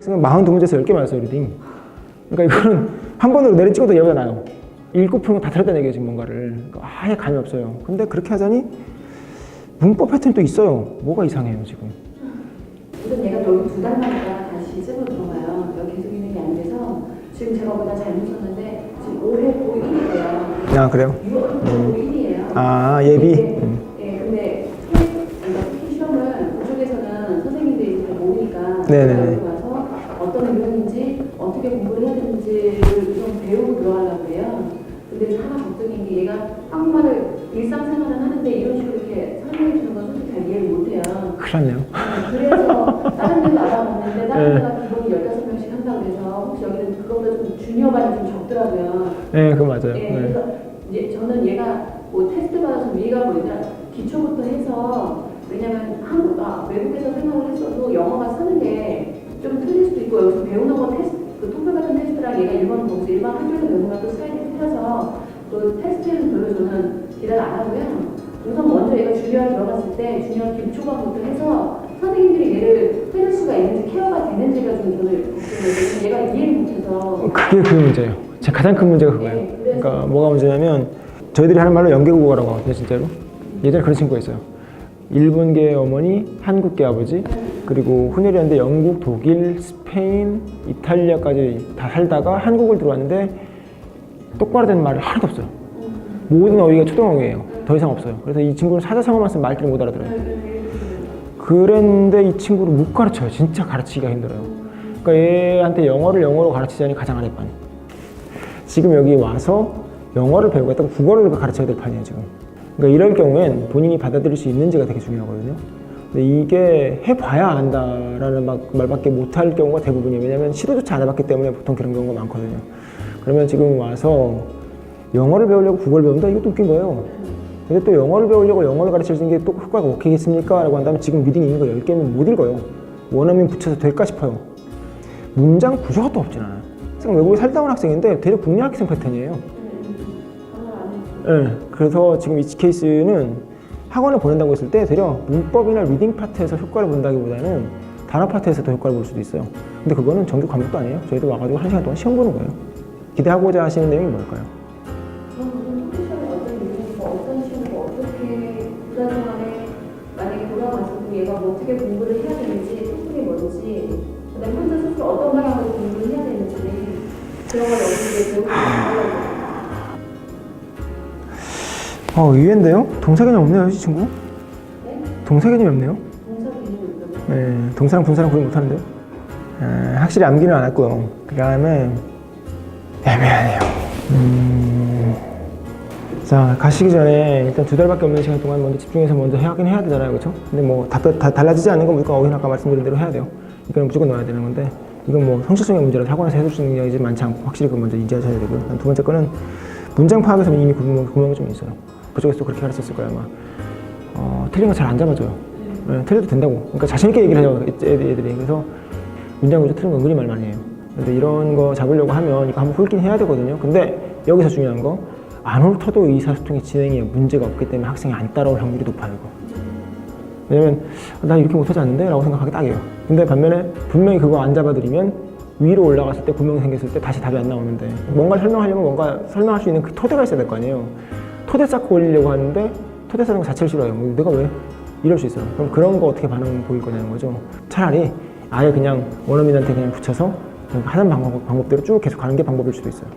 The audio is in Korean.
선생님 42문제에서 10개 맞았어요 리딩 그러니까 이거는 한 번으로 내리 찍어도 얘보다 나요 읽고 푸는 거다 틀렸다는 얘기예요 지금 뭔가를 그러니까 아예 감이 없어요 근데 그렇게 하자니 문법 패턴이 또 있어요 뭐가 이상해요 지금 우선 얘가 두 달마다 다시 습으로 들어가요. 여기 계속 있는 게 안 돼서 지금 제가 보다 잘못 썼는데 지금 올해 고1이에요. 아 그래요? 6월 고1이에요. 아 예비 음. 예, 근데 특히 시험을 그쪽에서는 선생님들이 잘 모르니까 네네네. 여기 와서 어떤 유형인지 어떻게 공부를 되는지를 좀 배우고 들어가려고 해요. 근데 하나 걱정인 게 얘가 한국말을 일상생활은 하는데 이런 식으로 이렇게 설명해 주는 건 솔직히 잘 이해를 못해요. 큰일 났네요 그래서 다른 데도 알아봤는데 다른 네. 데가 기본이 15명씩 한다고 해서 혹시 여기는 그거보다 좀 주니어 반이 좀 적더라고요. 네 그거 맞아요 예, 네. 그래서 이제 저는 얘가 뭐 테스트 받아서 위가 뭐냐 기초부터 해서 왜냐면 한국 아, 외국에서 생각을 했어도 영어가 쓰는 게 좀 틀릴 수도 있고 여기서 배우는 거 테스트 그 토플 같은 테스트랑 얘가 공부 일반 학교에서 배우는 거랑 또 스타일이 틀려서 또 테스트는 별로 저는 기대를 안 하고요. 우선 먼저 얘가 주니어 들어갔을 때 주니어 기초반부터 해서 선생님들이 얘를 해줄 수가 있는지 케어가 되는지가 좀 저는 걱정이에요. 얘가 이해를 못해서. 그게 그 문제예요. 제 가장 큰 문제가 그거예요. 네, 그래서- 그러니까 뭐가 문제냐면 저희들이 하는 말로 연계국어라고 하거든요 진짜로. 예전에 그런 친구가 있어요. 일본계 어머니 한국계 아버지 그리고 훈혈이었는데 영국 독일 스페인 이탈리아까지 다 살다가 한국을 들어왔는데 똑바로 된 말이 하나도 없어요 모든 어휘가 초등어휘예요 더 이상 없어요 그래서 이 친구는 사자성어만 쓰면 말귀를 못 알아들어요 그랬는데 이 친구를 못 가르쳐요. 진짜 가르치기가 힘들어요. 그러니까 얘한테 영어를 영어로 가르치자니 가장 안해반. 지금 여기 와서 영어를 배우겠다고 국어를 가르쳐야 될 판이에요 지금. 그러니까 이럴 경우엔 본인이 받아들일 수 있는지가 되게 중요하거든요. 근데 이게 해봐야 안다라는 막 말밖에 못할 경우가 대부분이에요. 왜냐하면 시도조차 안 해봤기 때문에 보통 그런 경우가 많거든요. 그러면 지금 와서 영어를 배우려고 국어를 배운다? 이것도 웃긴 거예요. 근데 또 영어를 배우려고 영어를 가르쳐 주는 게 또 효과가 먹히겠습니까? 라고 한다면 지금 미딩 있는 거 10개면 못 읽어요. 원어민 붙여서 될까 싶어요. 문장 또 없진 않아요. 지금 외국에 살다 온 학생인데 대략 국내 학생 패턴이에요. 네, 그래서 지금 이 케이스는 학원을 보낸다고 했을 때 대략 문법이나 리딩 파트에서 효과를 본다기보다는 단어 파트에서 더 효과를 볼 수도 있어요. 근데 그거는 정규 과목도 아니에요. 저희도 와가지고 한 시간 동안 시험 보는 거예요. 기대하고자 하시는 내용이 뭘까요? 어떻게 얘가 뭐 어떻게 공부를 해야 되는지 토플이 뭔지 그다음에 혼자 스스로 어떤 방향으로 공부를 해야 되는지 그런 걸 여기 배우고 있 어, 의외인데요? 동사 개념 없네요, 이 친구? 네? 동사 개념이 없네요? 네, 동사랑 분사랑 구분 못하는데요? 에, 확실히 암기는 안 했고요. 그 다음에 애매하네요. 음... 자, 가시기 전에 일단 두 달밖에 없는 시간 동안 먼저 집중해서 먼저 해- 하긴 해야 되잖아요. 그렇죠? 근데 뭐 다, 다 달라지지 않는 건 무조건 어긴 아까 말씀드린 대로 해야 돼요. 이거는 무조건 넣어야 되는 건데 이건 뭐 성실성의 문제라서 학원에서 해줄 수 있는 게 많지 않고 확실히 그 먼저 인지하셔야 되고요. 두 번째 거는 문장 파악에서 이미 구멍, 구멍이 좀 있어요. 그쪽에서 또 그렇게 가르쳤을 거예요 아마. 어, 틀린 거 잘 안 잡아줘요. 네, 틀려도 된다고. 그러니까 자신 있게 얘기를 해요, 애들- 애들이. 그래서 문장 구조 틀린 거 은근히 말 많이 해요. 근데 이런 거 잡으려고 하면 이거 한번 훑긴 해야 되거든요. 근데 여기서 중요한 거, 안 훑어도 의사소통의 진행에 문제가 없기 때문에 학생이 안 따라올 확률이 높아요, 이거. 왜냐면, 나 이렇게 못하지 않는데? 라고 생각하기 딱이에요. 근데 반면에 분명히 그거 안 잡아드리면 위로 올라갔을 때 구멍이 생겼을 때 다시 답이 안 나오는데 뭔가 설명하려면 뭔가 설명할 수 있는 그 토대가 있어야 될 거 아니에요. 토대 쌓고 올리려고 하는데 토대 쌓는 거 자체를 싫어해요. 뭐 내가 왜? 이럴 수 있어요. 그럼 그런 거 어떻게 반응 보일 거냐는 거죠. 차라리 아예 그냥 원어민한테 그냥 붙여서 하는 방법, 방법대로 쭉 계속 가는 게 방법일 수도 있어요.